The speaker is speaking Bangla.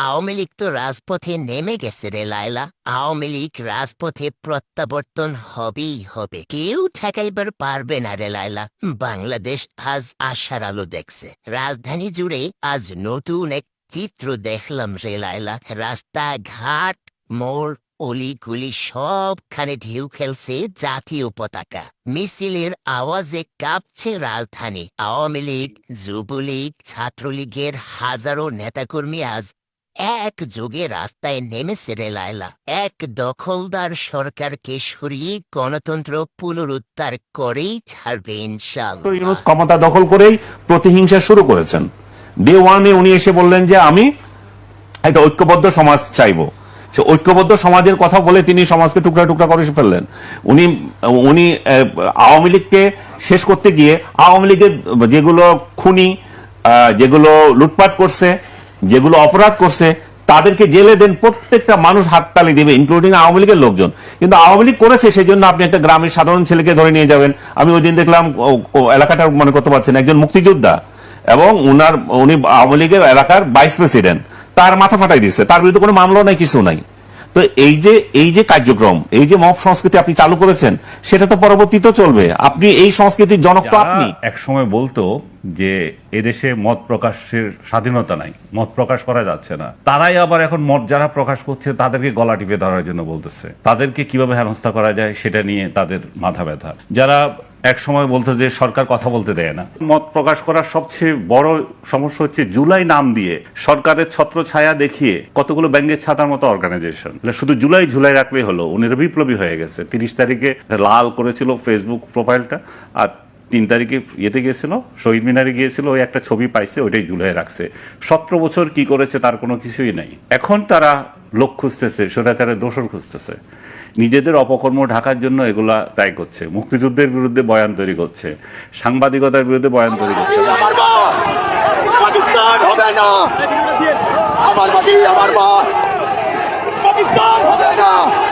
আওয়ামী লীগ তো রাজপথে নেমে গেছে রে লাইলা আওয়ামী লীগ রাজপথে প্রত্যাবর্তন হবেই হবে কেউ ঠেকাইবার পারবে না রে লাইলা বাংলাদেশ আজ আশার আলো দেখছে রাজধানী জুড়ে আজ নতুন এক চিত্র দেখলাম রে লাইলা রাস্তা ঘাট মোড় অলিগুলি সবখানে ঢেউ খেলছে জাতীয় পতাকা। মিছিলের আওয়াজে কাঁপছে রাজধানী। আওয়ামী লীগ, যুবলীগ, ছাত্রলীগের হাজারো নেতাকর্মী আজ এক যোগে রাস্তায় নেমেছে রে লায়লা। এক দখলদার সরকারকে সরিয়ে গণতন্ত্র পুনরুদ্ধার করেই ছাড়বে ইনশাল্লাহ ক্ষমতা দখল করেই প্রতিহিংসা শুরু করেছেন। ডে ওয়ানে উনি এসে বললেন যে আমি একটা ঐক্যবদ্ধ সমাজ চাইব। সে ঐক্যবদ্ধ সমাজের কথা বলে তিনি সমাজকে টুকরা টুকরা করে ফেললেন। উনি উনি আওয়ামী লীগকে শেষ করতে গিয়ে আওয়ামী লীগের যেগুলো খুনি যেগুলো লুটপাট করছে, যেগুলো অপরাধ করছে, তাদেরকে জেলে দেন প্রত্যেকটা মানুষ হাততালি দিবে ইনক্লুডিং আওয়ামী লীগের লোকজন। কিন্তু আওয়ামী লীগ করেছে সেই জন্য আপনি একটা গ্রামের সাধারণ ছেলেকে ধরে নিয়ে যাবেন। আমি ওই দিন দেখলাম এলাকাটা মনে করতে পারছেন, একজন মুক্তিযোদ্ধা। এবং উনার, উনি আওয়ামী লীগের এলাকার ভাইস প্রেসিডেন্ট মাথা ফাটাই দিচ্ছে তার বিরুদ্ধে কোনো মামলা নাই কিছু নাই। তো এই যে এই যে কার্যক্রম এই যে মব সংস্কৃতি আপনি চালু করেছেন সেটা তো পরবর্তীতেও চলবে। আপনি এই সংস্কৃতির জনক তো আপনি। এক সময় বলতো যে এদেশে মত প্রকাশের স্বাধীনতা নাই মত প্রকাশ করা যাচ্ছে না। তারাই আবার এখন মত যারা প্রকাশ করছে তাদেরকে গলা টিপে ধরার জন্য বলতেছে। তাদেরকে কীভাবে হেনস্থা করা যায় সেটা নিয়ে তাদের মাথা ব্যথা। যারা এক সময় বলতো যে সরকার কথা বলতে দেয় না। মত প্রকাশ করার সবচেয়ে বড় সমস্যা হচ্ছে জুলাই নাম দিয়ে সরকারের ছত্র ছায়া দেখিয়ে কতগুলো ব্যাঙ্গের ছাতার মতো অর্গানাইজেশন শুধু জুলাই ঝুলাই রাখলেই হলো, উনি বিপ্লবী হয়ে গেছে। তিরিশ তারিখে লাল করেছিল ফেসবুক প্রোফাইলটা আর তিন তারিখে ইয়েতে গিয়েছিল, শহীদ মিনারে গিয়েছিল, ওই একটা ছবি পাইছে, ওইটাই ঝুলাই রাখছে। সতেরো বছর কি করেছে তার কোনো কিছুই নাই। এখন তারা লোক খুঁজতেছে, স্বৈরাচারের দোষর খুঁজতেছে। নিজেদের অপকর্ম ঢাকার জন্য এগুলা তাই করছে। মুক্তিযুদ্ধের বিরুদ্ধে বয়ান তৈরি করছে। সাংবাদিকতার বিরুদ্ধে বয়ান তৈরি করছে। আমার আমার মা পাকিস্তান হবে না।